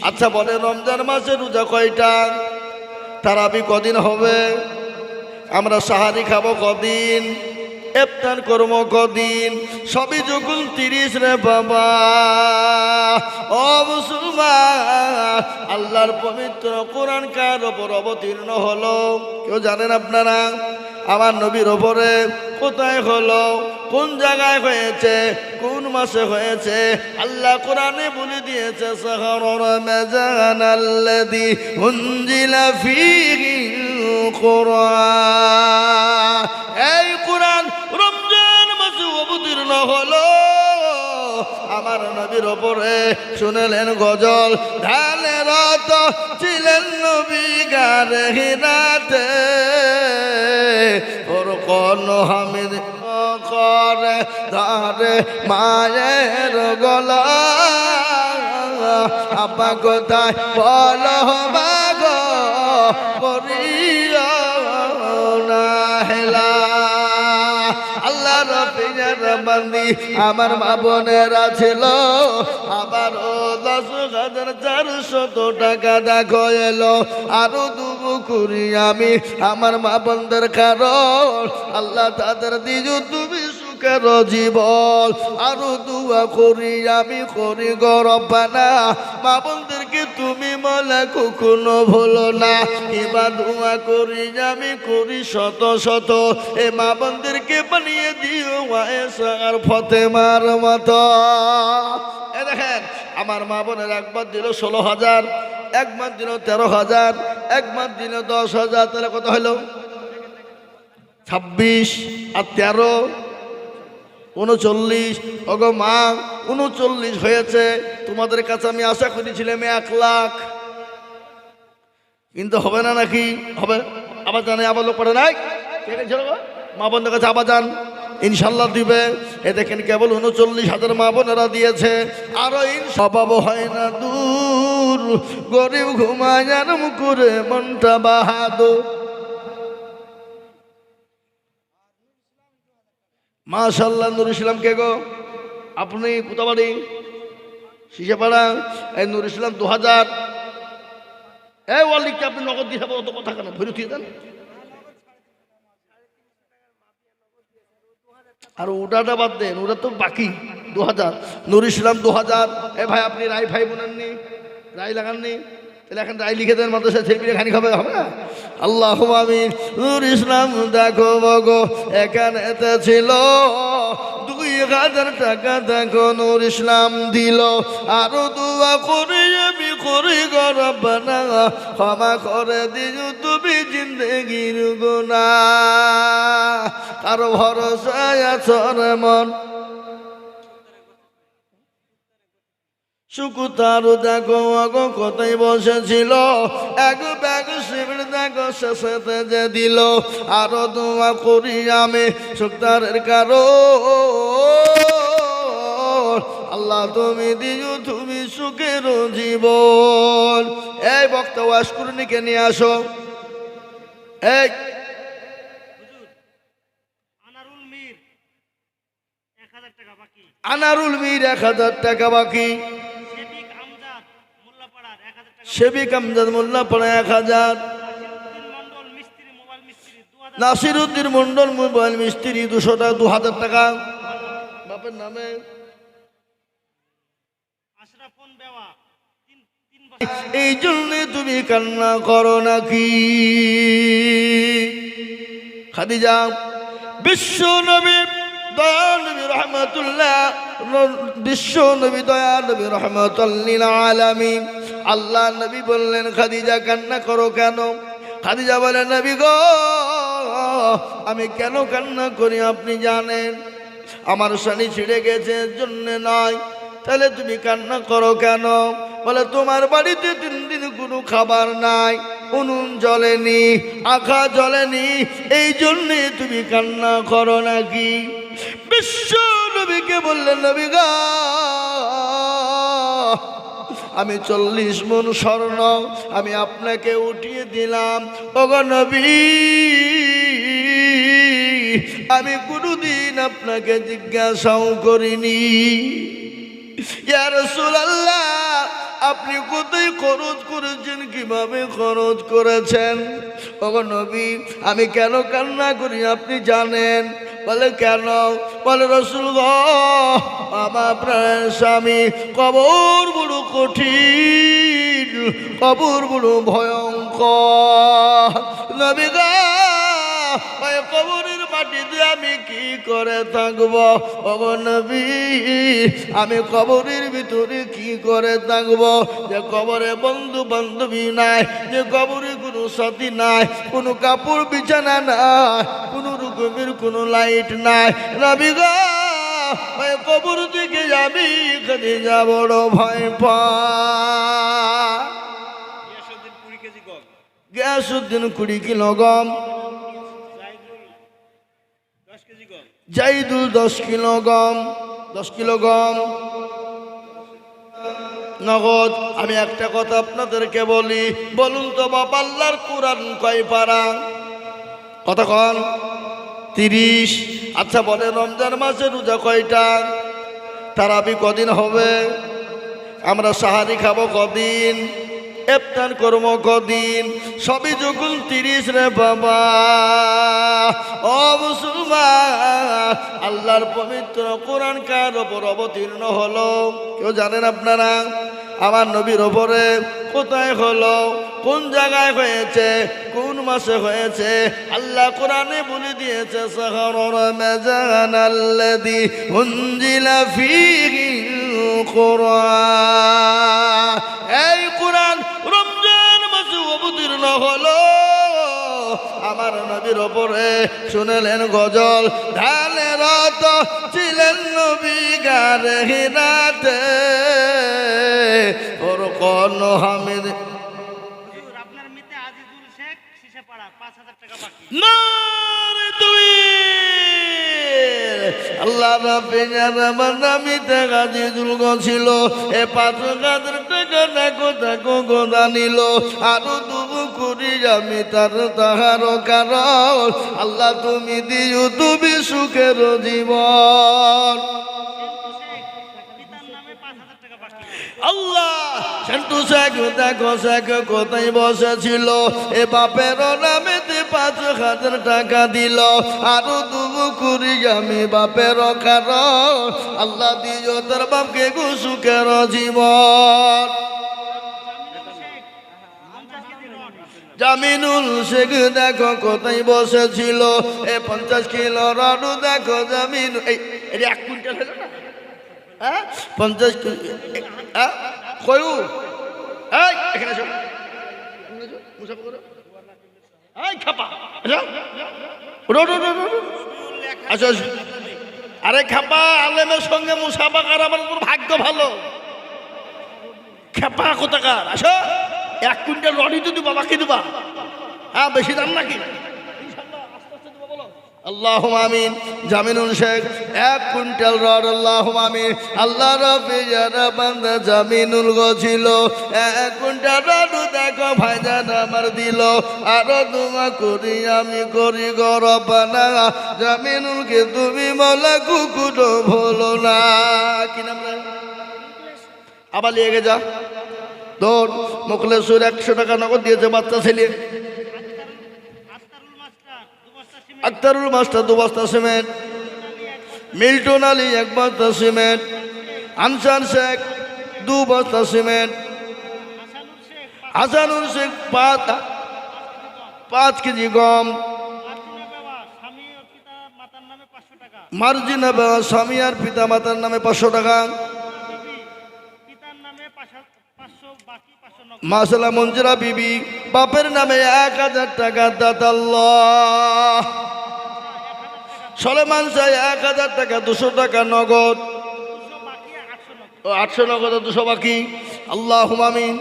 আচ্ছা বলে রমজান মাসে রোজা কয়টা? তারাবি কদিন হবে? আমরা সাহারি খাব কদিন? এফতার করব কদিন? সবই যখন তিরিশ রে বাবা। ও আল্লাহর পবিত্র কোরআন কার ওপর অবতীর্ণ হলো? কেউ জানেন আপনারা? আমার নবীর ওপরে কোথায় হলো? কোন জায়গায় হয়েছে? কোন মাসে হয়েছে? আল্লাহ কোরআনে বলে দিয়েছে সহরর মেজান আল্লাদি উনজিলা ফিহি কোরআন। এই হলো। আমার নবীর ওপরে শুনেলেন গজল ঢালে রত ছিলেন নবী গারে হিরাতে। ওর কোন হামিদ করে ধারে মায়ের গলা। আপা কোথায় বল বাগ করিয়া না হেলা। আল্লাহ রবিনের আমার মা বোনেরা ছিল। আবার ও দশ হাজার চারশত টাকা দেখো এলো। আরও দুবু করি আমি, আমার মা বোনদের কারণ। আল্লাহ তাদের দিজু তুমি সুখের জীবন? আরও দুয়া করি, আমি করি গরবানা মা বোনদেরকে তুমি মলা কখনো ভুলো না। কিবা ধোঁয়া করি, আমি করি শত শত। এ মা বোনদেরকে বানিয়ে দিও আর ফতেমার মতো। এ দেখেন, আমার মা বোনের একবার দিল ষোলো হাজার একবার দিল তেরো হাজার একবার দিল দশ হাজার। তাহলে কত হলো? ছাব্বিশ আর তেরো। উনচল্লিশ। ওগো মা, উনচল্লিশ হয়েছে। তোমাদের কাছে আমি আশা করেছিলাম এক লাখ। কিন্তু হবে না নাকি? হবে। আবার জানে, আবার লোক পড়ে নাই? মা বোনদের কাছে আবার যান। ইনশাল্লাহ দিবে। এ দেখেন কেবল উনচল্লিশ হাজার মা বোনেরা দিয়েছে। আরও স্বভাব হয় না দূর। গরিব ঘুমায় মুকুরে মনটা বাহাদুর। মাশাল্লাহ নুর ইসলাম কে গো? আপনি কোথা বাড়ি শিশাপাড়া, এই নুর ইসলাম দু হাজার এই ওয়ালিককে আপনি নগদ দিয়ে যাব অত কথা কেন? ফেরত দিয়ে দেন। আর ওটাটা বাদ দেন ওটা তো বাকি দু হাজার নুর ইসলাম দু হাজার এ ভাই, আপনি রায় ভাই বোনেননি, রায় লাগাননি? তাহলে এখন রায় লিখে দেন মাদ্রাসা ছেলে খানি খাবে হবে না? আল্লাহ আমিন। নুর ইসলাম দেখো বগো এখানেতে ছিল। দুই হাজার টাকা দেখো নুর ইসলাম দিল। আরও দুয়া করে আমি করি গরবানা ক্ষমা করে দিও তুমি জিন্দগির গুনা কারও ভরসায় আছর মন। শুকুতারু দেখো আগো কোথায় বসেছিল? এক ব্যাগ শিবির দেখো শেষেতে যে দিল। আরও দোয়া করি আমি শুক্তারের কারও আল্লাহ তুমি দিও তুমি সুখের জীবন। এই বক্তা ওয়াসকুরনিকে নিয়ে আসো। এই। আনারুল মীর এক হাজার টাকা বাকি। শেবিক আমজাদ মোল্লা পড়ে এক হাজার। হাজার নাসিরুদ্দিন মন্ডল মোবাইল মিস্ত্রি দুশো টাকা, দু হাজার টাকা। বাপের নামে। এই জন্যে তুমি কান্না করো নাকি? খাদিজা, বিশ্ব নবী নবী রহমতুল্লাহ বিশ্ব নবী দয়া নবী রহমতুল্লিল আলামিন। আল্লাহ নবী বললেন, খাদিজা কান্না করো কেন? খাদিজা বলে, নবী গো, আমি কেন কান্না করি আপনি জানেন? আমার শনি ছিঁড়ে গেছে জন্যে নয় তাহলে তুমি কান্না করো কেন? বলে, তোমার বাড়িতে তিন দিন কোনো খাবার নাই, উনুন জ্বলেনি, আখা জ্বলেনি, এই জন্যে তুমি কান্না করো নাকি? বিশ্ব নবীকে বললেন, নবী আমি চল্লিশ মন স্বর্ণ, আমি আপনাকে উঠিয়ে দিলাম। ওগো নবী, আমি কোনোদিন আপনাকে জিজ্ঞাসাও করিনি। আপনি কোথায় খরচ করেছেন, কীভাবে খরচ করেছেন? ওগো নবী, আমি কেন কান্না করি, আপনি জানেন? বলে কেন? বলে, রসুল আমার প্রাণ স্বামী, কবর বড় কঠিন, কবর বড় ভয়ঙ্কর। নবী গা, ওই কবরের মাটিতে আমি কি করে থাকব? নবী আমি কবরের ভিতরে কি করে থাকব? যে কবরে বন্ধু বান্ধবী নাই যে কবরে কোনো সাথী নাই কোনো কাপড় বিছানা নাই কোনো রকমের কোনো লাইট নাই। গা ওই কবর থেকে আমি এখানে যাব বড় ভয় পা। গ্যাস উদ্দিন কুড়ি কিলো গম জাইদুল দশ কেজি গম জাইদুল দশ কিলো গম, দশ কিলো গম। নগদ, আমি একটা কথা আপনাদেরকে বলি, বলুন তো বাবা আল্লাহর কোরআন কয় পারা? কতক্ষণ তিরিশ আচ্ছা বলে রমজান মাসে রোজা কয়টা? তারাবি কদিন হবে? আমরা সাহারি খাব কদিন? এফতার কর্ম কদিন, সবই যখন তিরিশ রে বাবা। ও আল্লাহর পবিত্র কোরআন কার ওপর অবতীর্ণ হলো? কেউ জানেন আপনারা? আমার নবীর ওপরে কোথায় হলো? কোন জায়গায় হয়েছে? কোন মাসে হয়েছে? আল্লাহ কোরআনে বলে দিয়েছে, সহরর মেজান আল্লাদি উনজিলা ফিহিল কোরআন। এই হলো। আমার নবীর ওপরে শুনলেন গজল ঢালে রত ছিলেন নবী গারে হিরাতে। ওর কোন হামিদ আল্লাহ রাব্বির নামি টাকা দিয়ে দুর্গ ছিল এ পাঁচ হাজার টাকা দেখো দেখো গোদা নিল। আরও দুবু করি আমি তার তাহার কারণ। আল্লাহ তুমি দিও তুমি সুখের জীবন। আল্লাহ এ বাপের পাঁচ হাজার টাকা দিল। আরও দুবু বাপের আল্লাহ দিও তোর বাপকে গুসুকের জীবন। জামিনুল শেখ দেখো কোথায় বসেছিল? এ পঞ্চাশ কিলো রাডু দেখো জামিন এই এক কুইন্টাল হ্যাঁ? পঞ্চাশ হ্যাঁ। আরে খাপা, আলেমের সঙ্গে মুসাফা করা আমার তোর ভাগ্য ভালো। খেপা কোথাকার? আসো। এক কুইন্টাল রডি তো দিবা, বাকি দিবা। হ্যাঁ বেশি দাম নাকি? আল্লাহ আমিন জামিনুল শেখ, এক কুইন্টাল রড, আল্লাহ আমিন। আল্লাহ রবি যারা বান্দা জামিনুল গছিল এক কুইন্টাল রড দেখো ভাইজান আমার দিল। আরও দোয়া করি আমি করি গরবানা জামিনুলকে তুমি বলা কুকুরো ভোলো না। কি নাম? আবার লিয়ে যা। তোর মুখলেশ্বর একশো টাকা নগদ দিয়েছে বাচ্চা ছেলে। আক্তারুল মাস্টার দু বস্তা সিমেন্ট। মিল্টন আলী এক বস্তা সিমেন্ট। আনসার শেখ দু বস্তা সিমেন্ট। হাসানুল শেখ পাঁচ পাঁচ কেজি গম। মার্জিনা বাবা স্বামী আর পিতা মাতার নামে পাঁচশো টাকা বিবি পিতার নামে পাঁচশো পাঁচশো বাকি পাঁচশো নগদ মাসালা মঞ্জুরা বিবি, বাপের নামে এক হাজার টাকা দাতাল্লাহ সলেমান সাহেব এক হাজার টাকা, দুশো টাকা নগদ। আটশো নগদ, দুশো বাকি। আল্লাহ হুমামিন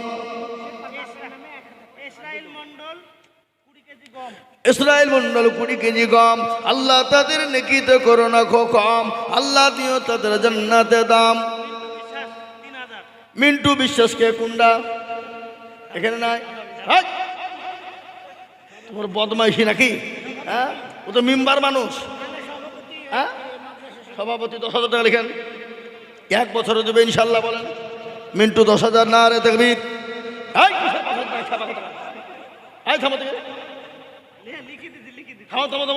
ইসরায়েল মন্ডল কুড়ি কেজি গম। আল্লাহ তাদের নেকিতে করো না খো কম। আল্লাহ দিও তাদের জান্নাতে দাম। মিন্টু বিশ্বাসকে কুন্ডা? এখানে নাই! তোমার বদমাইশি নাকি? হ্যাঁ? ও তো মেম্বার মানুষ। হ্যাঁ? সভাপতি দশ হাজার টাকা লিখেন। এক বছরে দেবে ইনশাল্লাহ বলেন। মিন্টু দশ হাজার না রে হাজার?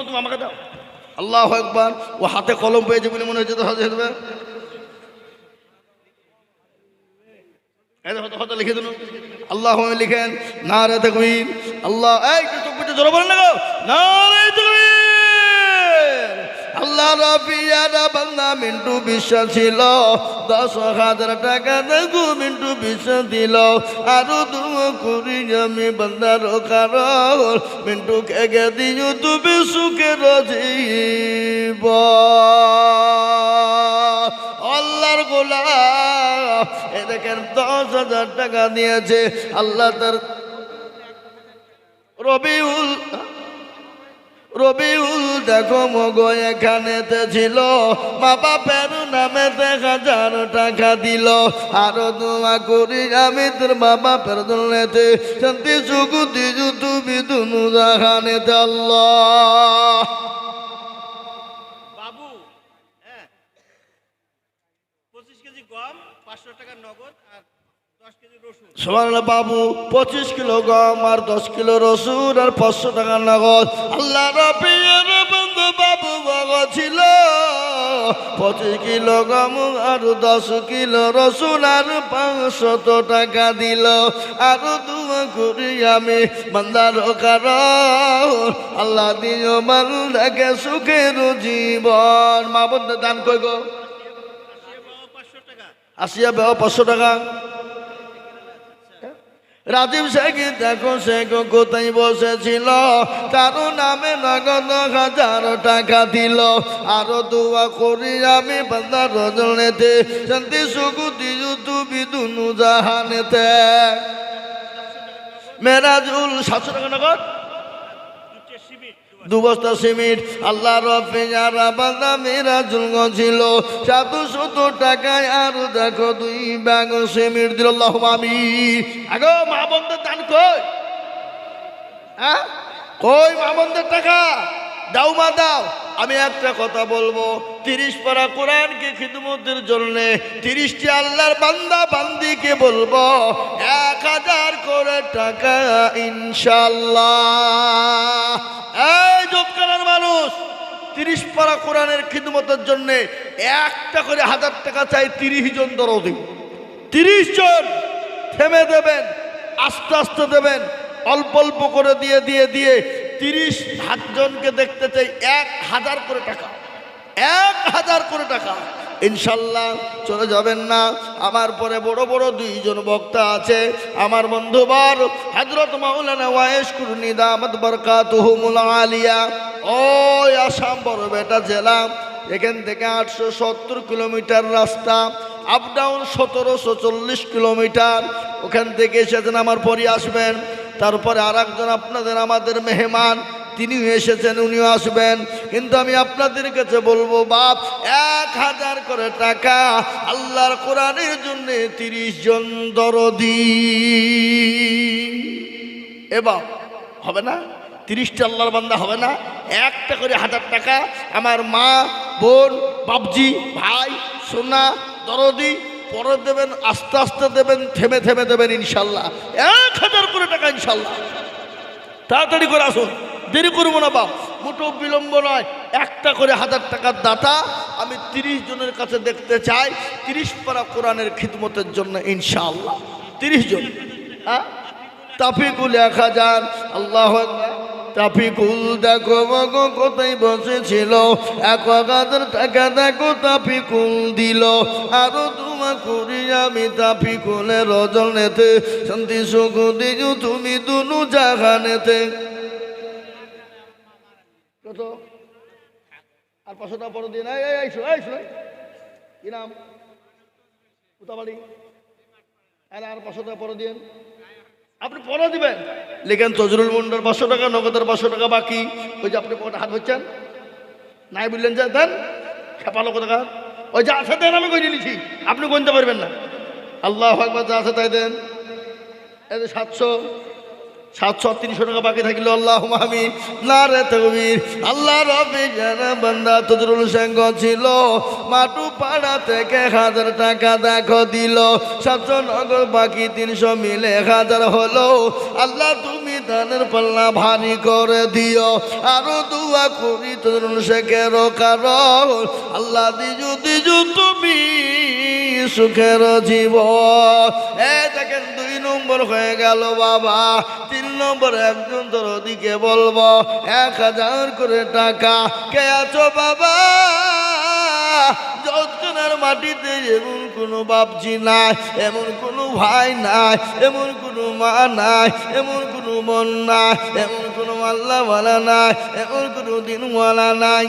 তুমি আমাকে দাও। আল্লাহ একবার ও হাতে কলম পেয়েছে বলে মনে হচ্ছে তো হাতে দেবে এই দেখো, দেখো, তো লিখে দিন আল্লাহ লিখেন না রে আল্লাহ এই করতে জোরে বলেন না গো। না রে তকবীর। আল্লাহ রবিয়ারা বান্দা মিন্টু বিশ্বাস ছিল দশ হাজার টাকা দেখু মিন্টু বিশ্বাস দিল। আরও করি আমি বান্দার কারণ মিন্টু খেগে দিও তুমি সুখের জীব আল্লাহর গোলাম। দেখেন দশ হাজার টাকা দিয়েছে আল্লাহ তার রবিউল রবিউল দেখো মগো, এখানেতে ছিল। মা বাপের নামেতে হাজার টাকা দিল। আরও দোয়া করি আমি তোর মা বাপের জন্যতে শান্তি সুখ দিজু তুমি দুনু জাহানেতে আল্লাহ বাবু হ্যাঁ পঁচিশ কেজি গম পাঁচশো টাকা নগদ আর দশ কেজি রসুন সমান বাবু পঁচিশ কিলো গম আর দশ কিলো রসুন আর পাঁচশো টাকা নগদ। আল্লাহ বন্ধু বাবু বগ ছিল। পঁচিশ কিলো গম আর দশ কিলো রসুন আর পাঁচশত টাকা দিল। আর দুয়া করি আমি মন্দার কারণ। আল্লাহ দিও মান্দাকে সুখের জীবন। মা বন্ধু দান কই গো আসিয়া বেহ পাঁচশো টাকা। রাজীব শেখ, দেখো শেখ কোথায় বসেছিল? তার নামে নগদ হাজার টাকা দিল। আরও দোয়া করি আমি বান্দার রজনেতে, শান্তি, সুখ দিজু তুমি দুনু মেরাজুল সাতশো নগদ? সিমেন্ট দু বস্তা সিমেন্ট আল্লাহ মিরাজুল ছিল সাত শত টাকায়, আর দেখো দুই ব্যাগ সিমেন্ট দিল আল্লাহ আমি আগো, মা বন্ধের দান কই? হ্যাঁ? কই মা বন্ধের টাকা? দাও মা, দাও। আমি একটা কথা বলব, তিরিশ পারা কোরআনকে খিদমতের জন্য তিরিশটি আল্লাহর বান্দা বান্দিকে বলব, এক হাজার করে টাকা ইনশাল্লাহ। করার মানুষ। তিরিশ পারা কোরআনের খিদমতের জন্য একটা করে হাজার টাকা চাই তিরিশ জন দরদি। তিরিশ জন থেমে দেবেন, আস্তে আস্তে দেবেন, অল্প অল্প করে দিয়ে দিয়ে দিয়ে তিরিশ জনকে দেখতে চাই এক হাজার করে টাকা। এক হাজার করে টাকা। ইনশাল্লাহ চলে যাবেন না। আমার পরে বড় বড় দুইজন বক্তা আছে। আমার বন্ধুবার হজরত মাওলানা ওয়াইশ কুরনি দামত বরকাতুহুমুল আলিয়া। ওই আসাম বড় বেটা জেলা। এখান থেকে আটশো সত্তর কিলোমিটার রাস্তা। আপ ডাউন সতেরোশো চল্লিশ কিলোমিটার। ওখান থেকে এসেছেন, আমার পরে আসবেন। তারপরে আর আপনাদের, আমাদের মেহমান। তিনিও এসেছেন, উনিও আসবেন। কিন্তু আমি আপনাদের কাছে বলব, বাপ, এক হাজার করে টাকা আল্লাহর কোরআনের জন্য তিরিশ জন দরদি। এবার হবে না? তিরিশটা আল্লাহর বান্দা হবে না? একটা করে হাজার টাকা আমার মা, বোন বাবজি ভাই, সোনা, দরদি, পরে দেবেন, আস্তে আস্তে দেবেন, থেমে থেমে দেবেন ইনশাল্লাহ। এক হাজার করে টাকা ইনশাল্লাহ। তাড়াতাড়ি করে আসুন। দেরি করব না বাপ। মোটো বিলম্ব নয়। একটা করে হাজার টাকার দাতা আমি তিরিশ জনের কাছে দেখতে চাই। তিরিশ পারা কোরআনের খিদমতের জন্য ইনশাআল্লাহ। তিরিশ জন। হ্যাঁ? তাফিকুল এক হাজার। আল্লাহ তাফিকুল দেখো, মগো, কোথায় বসেছিল? এক হাজার টাকা দেখো, তাফিকুল দিল। আরও তোমা করি আমি তাফিকুলের রজনেতে শান্তি, সুখ, দিজু, তুমি দুনু জাহানেতে কত আর পাঁচশো টাকা পরে দিন এই এই, এই শোন, এই। কি নাম? কোথাবাড়ি আর আর পাঁচশো টাকা পরে দিন আপনি পরে দিবেন। লেখেন তজরুল মন্ডল পাঁচশো টাকা নগদের পাঁচশো টাকা বাকি। ওই যে আপনি হাত হচ্ছেন নাই বললেন যে দেন খেপালো টাকা? ওই যা আছে দেন আমি কই নিয়েছি আপনি গুনতে পারবেন না। আল্লাহ একবার যা আছে তাই দেন। এই সাতশো। সাতশো তিনশো টাকা বাকি থাকিল আল্লাহ আমি না রে তকবীর। আল্লাহ রবি জানা বান্দা তজরুল সিংহ ছিল। মাটু পাড়া থেকে হাজার টাকা দেখো দিল। সাতশো নগর বাকি তিনশো মিলে হাজার হলো। আল্লাহ তুমি দানের পাল্লা ভারী করে দিও। আরও দুয়া করি তরুণ শেখের কারণ। আল্লাহ দিজু দিজু তুমি সুখের জীব এ দেখেন নম্বর হয়ে গেল বাবা। তিন নম্বর একজন তোর ওদিকে বলব, এক হাজার করে টাকা, কে আছো বাবা? যৎক্ষণের মাটিতে এমন কোনো বাপজি নাই, এমন কোনো ভাই নাই, এমন কোনো মা নাই, এমন কোনো মন নাই, এমন কোনো মাল্লাওয়ালা নাই, এমন কোনো দিনওয়ালা নাই।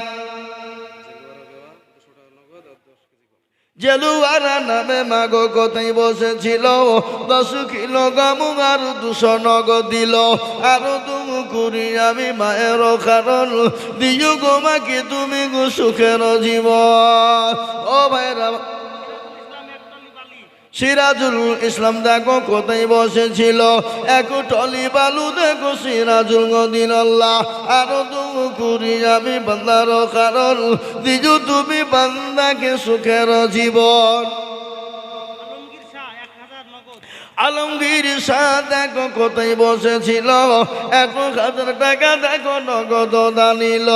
জেলুয়ারা নামে মাগো কোথায় বসেছিল? দশ কিলো গামু আর দুশো নগ দিল। আরও তুমি করি আমি মায়ের কারণ। দিও গো কি তুমি গো সুখের জীবন? ও ভাইরা সিরাজুল ইসলাম দেখো কোথায় বসেছিল? এক টলি বালু দেখো সিরাজুল গদিন আল্লাহ। আরও তুমি করি আমি বান্দার কারণ। দিজু তুমি বান্দাকে সুখের জীবন। আলমগীর শাহ দেখো কোথায় বসেছিল? এক হাজার টাকা দেখো নগদ দানিল।